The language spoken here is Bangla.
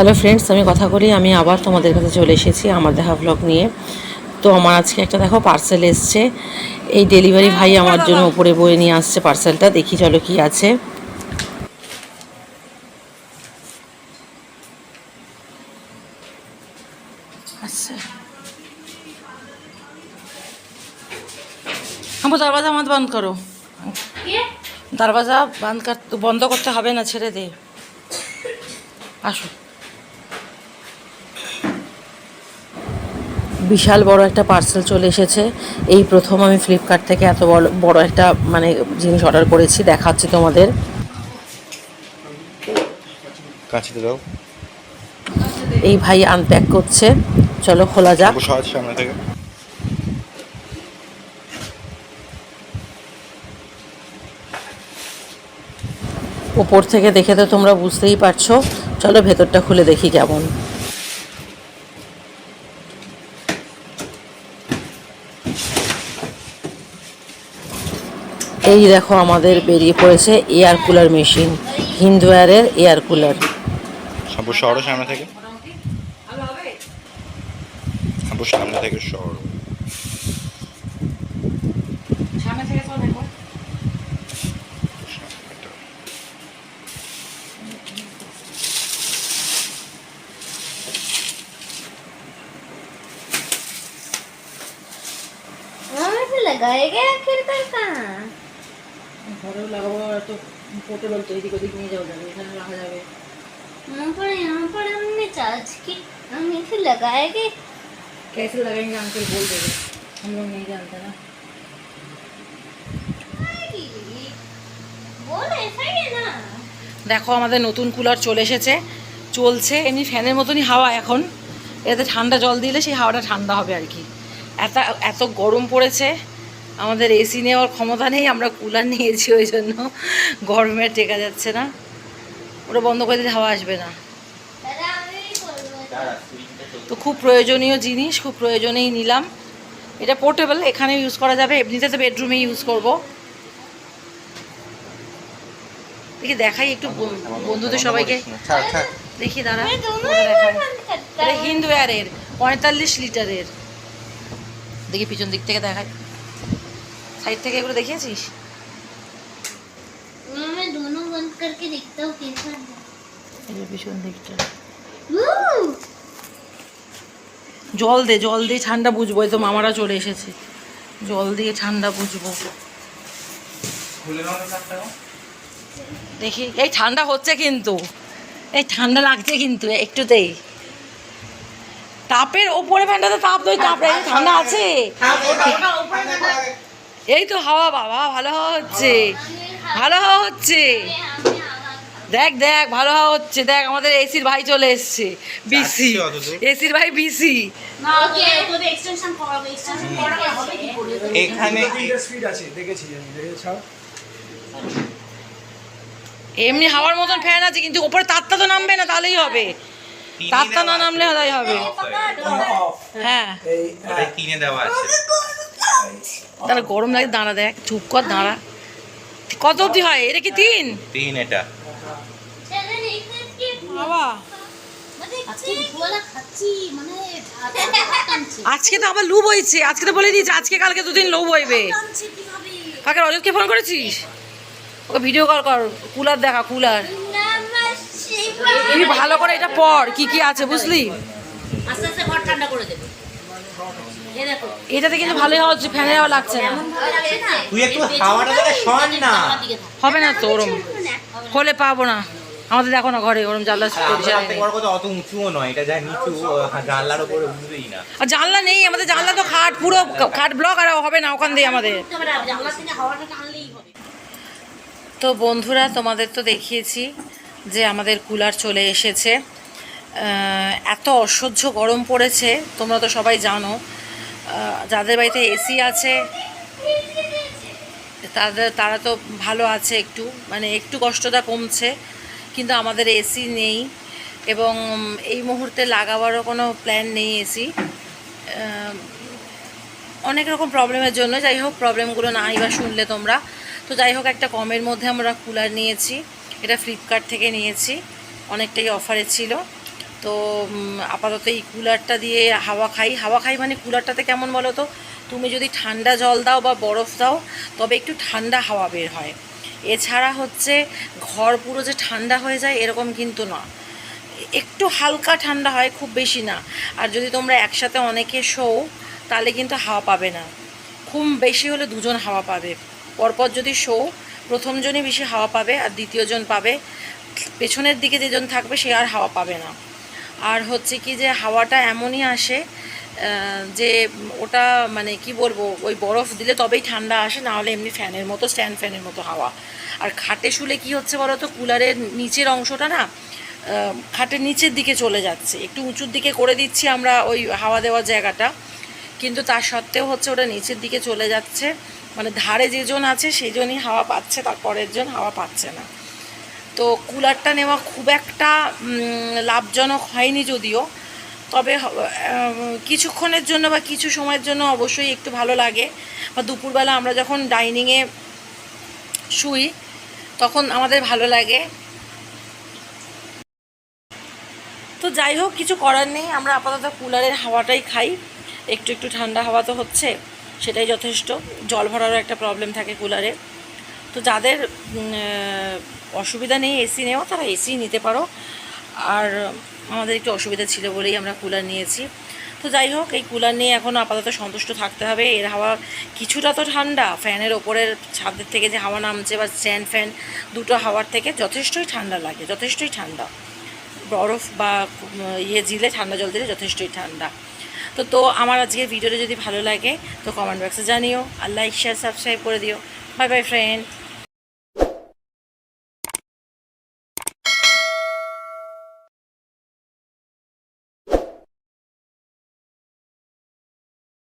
হ্যালো ফ্রেন্ডস আমি কথা করি আমি আবার তোমাদের কাছে চলে এসেছি আমার দেখা ব্লগ নিয়ে। তো আমার আজকে একটা দেখো পার্সেল এসছে। এই ডেলিভারি ভাই হ্যাঁ, আমার জন্য উপরে বয়ে নিয়ে আসছে পার্সেলটা দেখি চলো কি আছে। আচ্ছা। দরওয়াজা বন্ধ করো। দরওয়াজা বন্ধ কর বন্ধ করতে হবে না ছেড়ে দে। আসো। বিশাল বড় একটা পার্সেল চলে এসেছে। এই প্রথম আমি ফ্লিপকার্ট থেকে এত বড় বড় একটা মানে জিনিস অর্ডার করেছি দেখাচ্ছি তোমাদের। দাও। এই ভাই আনপ্যাক করছে। চলো খোলা যাক। বসা সামনে থেকে। উপর থেকে দেখে তো তোমরা বুঝতেই পারছ। চলো ভেতরটা খুলে দেখি কেমন। এই দেখো আমাদের বেরিয়ে পড়েছে air cooler machine হিন্দওয়্যারের air cooler Abu শহরের সামনে থেকে আবু সামনে থেকে শহর मम्मी से लगाएगा आखिर तक कहाँ ঘরেও লাগাবো তো পোর্টেবল তো এদিক ওদিক নিয়ে যাওয়া যাবে এখানে রাখা যাবে यहाँ पर यहाँ पर हमने चार्ज की हम इसे लगाएंगे कैसे लगाएंगे अंकल बोल देंगे हम लोग नहीं जानते ना बोल ऐसा ही है ना দেখো আমাদের নতুন কুলার চলে এসেছে চলছে এমনি ফ্যানের মতনই হাওয়া এখন এতে ঠান্ডা জল দিলে সেই হাওয়াটা ঠান্ডা হবে আর কি এত এত গরম পড়েছে আমাদের এসি নেওয়ার ক্ষমতা নেই আমরা কুলার নিয়েছি ওই জন্য। গরমে টেকা যাচ্ছে না। ওটা বন্ধ করে দিলে হাওয়া আসবে না। তো খুব প্রয়োজনীয় জিনিস খুব প্রয়োজনেই নিলাম। এটা পোর্টেবল এখানে ইউজ করা যাবে এমনিতে তো বেডরুমে ইউজ করব। দেখি দেখাই একটু বন্ধুদের সবাইকে। দেখি দাঁড়া এটা হিন্দু এর পঁয়তাল্লিশ লিটারের। দেখি পিছন দিক থেকে দেখায় সাইড থেকে এগুলো দেখিয়েছিস জল দে জল দিয়ে ঠান্ডা বুঝব এই তো মামারা চলে এসেছে জল দিয়ে ঠান্ডা বুঝব দেখি এই ঠান্ডা হচ্ছে কিন্তু এই ঠান্ডা লাগছে কিন্তু একটুতেই তাপের ওপরে ফ্যানটাতে তাপ দই তাপ ঠান্ডা আছে এই তো হাওয়া বাবা ভালো হাওয়া হচ্ছে। ভালো হাওয়া হচ্ছে। দেখ দেখ ভালো হাওয়া হচ্ছে। দেখ আমাদের এসির ভাই চলে এসছে। বিসি। এসির ভাই বিসি। এখানে স্পিড আছে দেখেছি আমি দেখেছি এমনি হাওয়ার মতন ফ্যান আছে কিন্তু ওপরে তারটা তো নামবে না তাহলেই হবে। তারটা না নামলে তাই হবে। হ্যাঁ। তিনে দেওয়া আছে। তাহলে গরম লাগে দাঁড়া দেখ চুপ কর দাঁড়া। কত অবধি হয়? এটা কি তিন? তিন এটা। বাবা। আজকে মানে তো আবার লুব বইছে আজকে তো বলে দিয়েছি আজকে কালকে দুদিন লুব বইবে কাকে রজতকে ফোন করেছিস? ওকে ভিডিও কল কর কুলার দেখা কুলার। তুমি ভালো করে এটা পড় কি কি আছে বুঝলি? আস্তে আস্তে ঘর ঠান্ডা করে দেবে এটাতে কিন্তু ভালোই হওয়া হচ্ছে ফ্যানের হাওয়া লাগছে না। তুই একটু হাওয়াটা থেকে না। হবে না তো ওরম। হলে পাবো না। আমাদের দেখো না ঘরে ওরম জানলা নেই। অত উঁচুও নয় এটা যা নিচু জানলার উপরে উঠবেই না। আর জানলা নেই আমাদের জানলা তো খাট পুরো খাট ব্লক আর হবে না ওখান দিয়ে আমাদের। তো বন্ধুরা তোমাদের তো দেখিয়েছি যে আমাদের কুলার চলে এসেছে। এত অসহ্য গরম পড়েছে, তোমরা তো সবাই জানো। যাদের বাড়িতে এসি আছে, তাদের, তারা তো ভালো আছে একটু মানে একটু কষ্টটা কমছে, কিন্তু আমাদের এসি নেই এবং এই মুহূর্তে লাগাবারও কোনো প্ল্যান নেই এসি অনেক রকম প্রবলেমের জন্য, যাই হোক প্রবলেমগুলো নাই বা শুনলে তোমরা। তো যাই হোক, একটা কমের মধ্যে আমরা কুলার নিয়েছি, এটা ফ্লিপকার্ট থেকে নিয়েছি, অনেকটাই অফারে ছিল। তো আপাতত এই কুলারটা দিয়ে হাওয়া খাই। হাওয়া খাই মানে কুলারটাতে কেমন বলো তো? তুমি যদি ঠান্ডা জল দাও বা বরফ দাও, তবে একটু ঠান্ডা হাওয়া বের হয়। এছাড়া হচ্ছে ঘর পুরো যে ঠান্ডা হয়ে যায়, এরকম কিন্তু না। একটু হালকা ঠান্ডা হয়, খুব বেশি না। আর যদি তোমরা একসাথে অনেকে শোও তাহলে কিন্তু হাওয়া পাবে না। খুব বেশি হলে দুজন হাওয়া পাবে। পরপর যদি শো, প্রথমজনই বেশি হাওয়া পাবে আর দ্বিতীয়জন পাবে। পেছনের দিকে যেজন থাকবে, সে আর হাওয়া পাবে না। আর হচ্ছে কি যে হাওয়াটা এমনই আসে যে ওটা মানে কি বলব, ওই বরফ দিলে তবেই ঠান্ডা আসে, না হলে এমনি ফ্যানের মতো, স্ট্যান্ড ফ্যানের মতো হাওয়া। আর খাটে শুলে কি হচ্ছে বলো তো কুলারের নিচের অংশটা না খাটের নিচের দিকে চলে যাচ্ছে। একটু উঁচুর দিকে করে দিচ্ছি আমরা ওই হাওয়া দেওয়ার জায়গাটা, কিন্তু তার সত্ত্বেও হচ্ছে ওটা নিচের দিকে চলে যাচ্ছে। মানে ধারে যেজন আছে, সেজনই হাওয়া পাচ্ছে তার পরের জন হাওয়া পাচ্ছে না। তো কুলারটা নেওয়া খুব একটা লাভজনক হয়নি যদিও। তবে কিছুক্ষণের জন্য বা কিছু সময়ের জন্য অবশ্যই একটু ভালো লাগে। বা দুপুরবেলা আমরা যখন ডাইনিংয়ে শুই, তখন আমাদের ভালো লাগে। তো যাই হোক, কিছু করার নেই। আমরা আপাতত কুলারের হাওয়াটাই খাই। একটু একটু ঠান্ডা হাওয়া তো হচ্ছে, সেটাই যথেষ্ট। জল ভরারও একটা প্রবলেম থাকে কুলারে। তো যাদের অসুবিধা নেই এসি নেওয়া তারা এসি নিতে পারো। আর আমাদের একটু অসুবিধা ছিল বলেই আমরা কুলার নিয়েছি। তো যাই হোক, এই কুলার নিয়ে এখন আপাতত সন্তুষ্ট থাকতে হবে। এর হাওয়া কিছুটা তো ঠান্ডা, ফ্যানের ওপরের ছাদের থেকে যে হাওয়া নামছে বা স্ট্যান্ড ফ্যান, দুটো হাওয়ার থেকে যথেষ্টই ঠান্ডা লাগে, যথেষ্টই ঠান্ডা। বরফ বা ইয়ে দিলে ঠান্ডা জল দিলে যথেষ্টই ঠান্ডা। তো তো আমার আজকে ভিডিওটা যদি ভালো লাগে, তো কমেন্ট বক্সে জানিও আর লাইক শেয়ার সাবস্ক্রাইব করে দিও। Bye bye friend